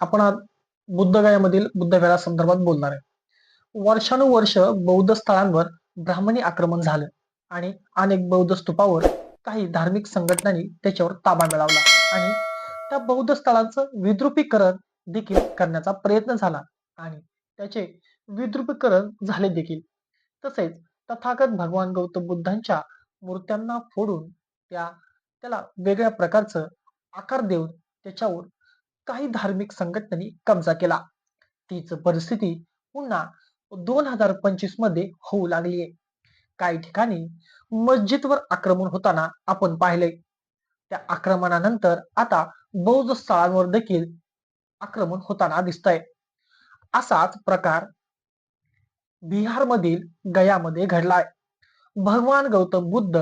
आपण आज बुद्धगयामधील बुद्धवेळा संदर्भात बोलणार आहे. वर्षानुवर्ष बौद्ध स्थळांवर ब्राह्मणी आक्रमण झालं आणि अनेक बौद्ध स्तूपावर काही धार्मिक संघटनांनी त्याच्यावर ताबा मिळवला आणि त्या बौद्ध स्थळांचं विद्रुपीकरण देखील करण्याचा प्रयत्न झाला आणि त्याचे विद्रुपीकरण झाले देखील. तसेच तथागत भगवान गौतम बुद्धांच्या मूर्त्यांना फोडून त्या त्याला वेगळ्या प्रकारचं आकार देऊन त्याच्यावर काही धार्मिक संघटनांनी कब्जा केला. तीच परिस्थिती पुन्हा दोन हजार पंचवीसमध्ये होऊ लागली आहे काही ठिकाणी मस्जिदवर आक्रमण होताना आपण पाहिले त्या आक्रमणानंतर आता बौद्ध स्थळांवर देखील आक्रमण होताना दिसतंय. असाच प्रकार बिहारमधील गयामध्ये घडलाय. भगवान गौतम बुद्ध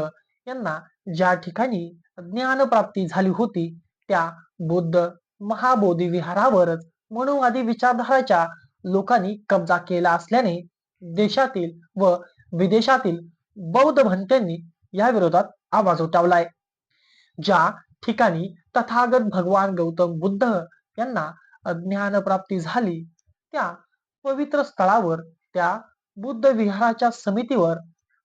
यांना ज्या ठिकाणी ज्ञानप्राप्ती झाली होती त्या बुद्ध महाबोधी विहारावरच मनुवादी विचारधाराच्या लोकांनी कब्जा केला असल्याने देशातील व विदेशातील बौद्ध भंत्यांनी या विरोधात आवाज उठवलाय. ज्या ठिकाणी तथागत भगवान गौतम बुद्ध यांना ज्ञानप्राप्ती झाली त्या पवित्र स्थळावर त्या बुद्ध विहाराच्या समितीवर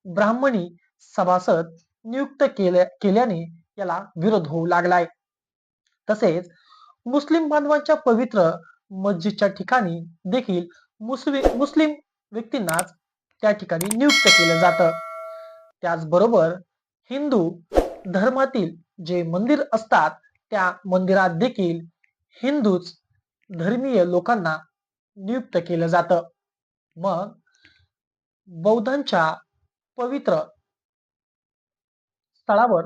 ब्राह्मणी सभासद नियुक्त केल्या केल्याने याला विरोध होऊ लागलाय. तसेच मुस्लिम बांधवांच्या पवित्र मस्जिदच्या ठिकाणी देखील मुस्लिम मुस्लिम व्यक्तींनाच त्या ठिकाणी नियुक्त केलं जातं. त्याचबरोबर हिंदू धर्मातील जे मंदिर असतात त्या मंदिरात देखील हिंदूच धर्मीय लोकांना नियुक्त केलं जातं. मग बौद्धांच्या पवित्र स्थळावर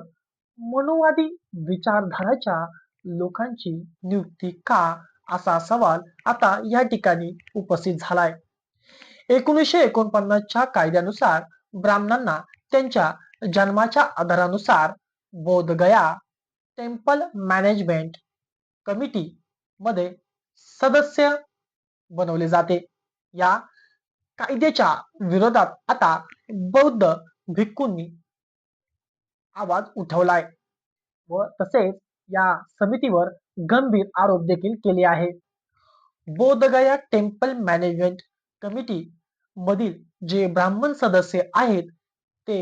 मनुवादी विचारधाराच्या लोकांची नियुक्ती का असा सवाल आता या ठिकाणी उपस्थित झालाय. एकोणीसशे एकोणपन्नासच्या कायद्यानुसार ब्राह्मणांना त्यांच्या जन्माच्या आधारानुसार बोधगया टेम्पल मॅनेजमेंट कमिटी मध्ये सदस्य बनवले जाते. या कायद्याच्या विरोधात आता बौद्ध भिक्खूंनी आवाज उठवलाय व तसेच या समितीवर गंभीर आरोप देखील केले आहे बोधगया टेम्पल मॅनेजमेंट कमिटी मधील जे ब्राह्मण सदस्य आहेत ते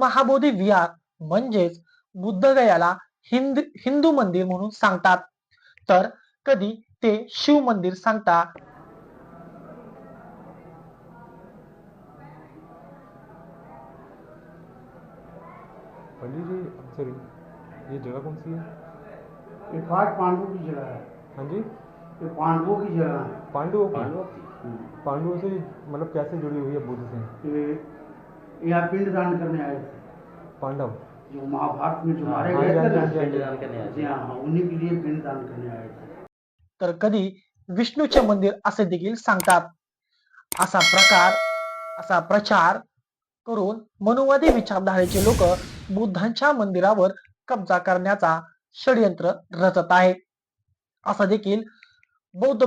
महाबोधी विहार म्हणजेच बुद्धगयाला हिंद हिंदू मंदिर म्हणून सांगतात. तर कधी ते शिव मंदिर सांगतात? पंडित जी सॉरी ये जगह कौन सी है ये पांच पांडवों की जगह है। हाँ जी। ये पांडवों की जगह है। पांडवों की। पांडवों से मतलब कैसे जुड़ी हुई है बुद्ध से? ये यहाँ पिंड दान करने आए थे। पांडव। जो महाभारत में जो मारे गए थे ना पिंडदान करने आए थे। जी हाँ हाँ, उन्हीं के लिए पिंड दान करने आए थे। तर कधी विष्णूचे मंदिर असे देखील सांगतात. असा प्रकार असा प्रचार करून मनुवादी विचारधारेचे लोक बुद्धांच्या मंदिरावर कब्जा करण्याचा षडयंत्र रचत आहे. असा देखील बौद्ध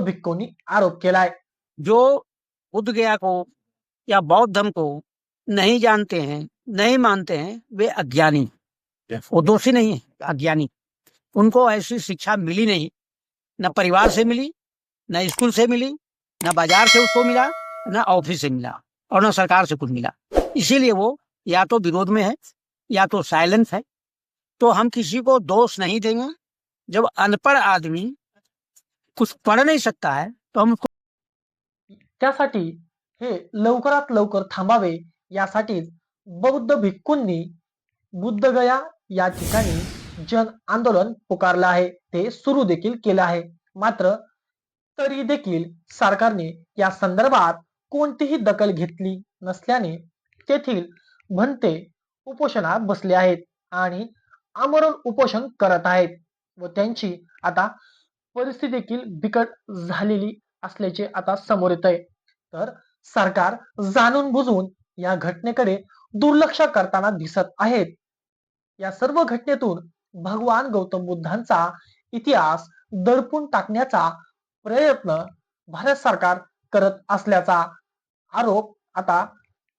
आरोप केलाय. जो बुद्ध गया को या बौद्ध धर्म को नहीं जानते हैं, नहीं मानते हैं, वे अज्ञानी। वो दोषी नहीं है, अज्ञानी। उनको ऐसी शिक्षा मिली नहीं। न परिवार से मिली, न स्कूल से मिली, न बाज़ार से उसको मिला, न ऑफ़िस से मिला, और न सरकार से कुछ मिला। इसीलिए वो या तो विरोध में है, या तो साइलेंस है तो हम किसी को दोष नहीं देंगे। जब अनपढ़ आदमी कुछ पढ़ नहीं सकता है तो हम उसको त्यासाठी हे लवकरात लवकर थांबावे यासाठीच बौद्ध भिक्खूंनी बुद्धगया या ठिकाणी जन आंदोलन पुकारलं आहे. ते सुरू देखील केलं आहे. मात्र तरी देखील सरकारने या संदर्भात कोणतीही दखल घेतली नसल्याने तेथील भंते उपोषणात बसले आहेत. आणि आमरण उपोषण करत आहेत व त्यांची आता परिस्थिती देखील बिकट झालेली असल्याचे आता समोर येत आहे तर सरकार जाणून बुजून या घटनेकडे दुर्लक्ष करताना दिसत आहेत. या सर्व घटनेतून भगवान गौतम बुद्धांचा इतिहास दडपून टाकण्याचा प्रयत्न भारत सरकार करत असल्याचा आरोप आता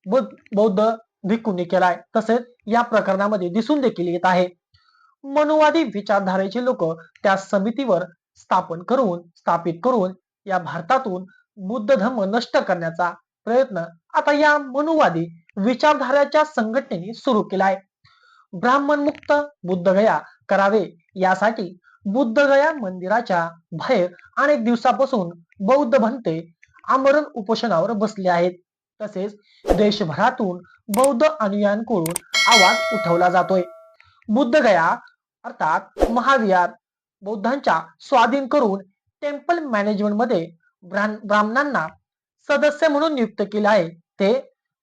बौद्ध बौद्ध भिक्खूंनी केलाय. तसेच या प्रकरणामध्ये दिसून देखील येत आहे. मनुवादी विचारधारेचे लोक त्या समितीवर स्थापन करून स्थापित करून या भारतातून बुद्ध धर्म नष्ट करण्याचा प्रयत्न आता या मनुवादी विचारधाराच्या संघटनेने सुरू केला आहे. ब्राह्मण मुक्त बुद्धगया करावे यासाठी बुद्धगया मंदिराच्या बाहेर अनेक दिवसापासून बौद्ध भंते आमरण उपोषणावर बसले आहेत. तसेच देशभरातून बौद्ध अनुयायांकडून आवाज उठवला जातोय. बुद्धगया अर्थात महाविहार बौद्धांच्या स्वाधीन करून टेम्पल मॅनेजमेंटमध्ये ब्राह्मणांना सदस्य म्हणून नियुक्त केले आहे. ते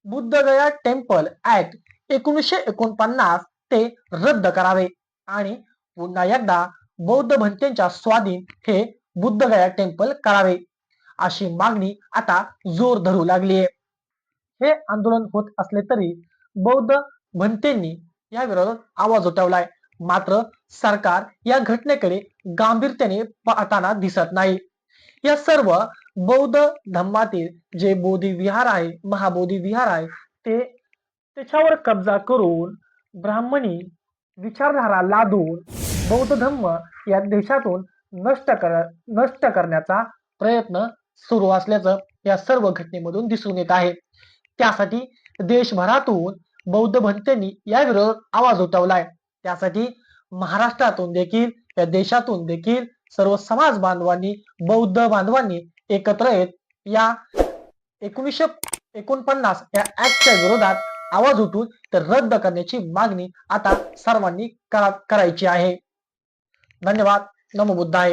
बुद्धगया टेम्पल ऍक्ट एकोणीसशे एकोणपन्नास ते रद्द करावे. आणि पुन्हा एकदा बौद्ध भंतेच्या स्वाधीन हे बुद्धगया टेम्पल करावे. अशी मागणी आता जोर धरू लागली आहे. हे आंदोलन होत असले तरी बौद्ध भंतेंनी या विरोधात आवाज उठवलाय. मात्र सरकार या घटनेकडे गांभीर्याने पाहताना दिसत नाही. या सर्व बौद्ध धम्मातील जे बोधी विहार आहे महाबोधी विहार आहे ते त्याच्यावर कब्जा करून ब्राह्मणी विचारधारा लादून बौद्ध धम्म या देशातून नष्ट कर नष्ट करण्याचा प्रयत्न सुरू असल्याचं या सर्व घटनेमधून दिसून येत आहे. त्यासाठी देशभरातून बौद्ध भंतेंनी या विरोधात आवाज उठवलाय. त्यासाठी महाराष्ट्रातून देखील या देशातून देखील सर्व समाज बांधवांनी बौद्ध बांधवांनी एकत्र येत या एकोणीसशे एकोणपन्नास या ऍक्टच्या विरोधात आवाज उठून तर रद्द करण्याची मागणी आता सर्वांनी करा करायची आहे. धन्यवाद. नमबुद्ध आहे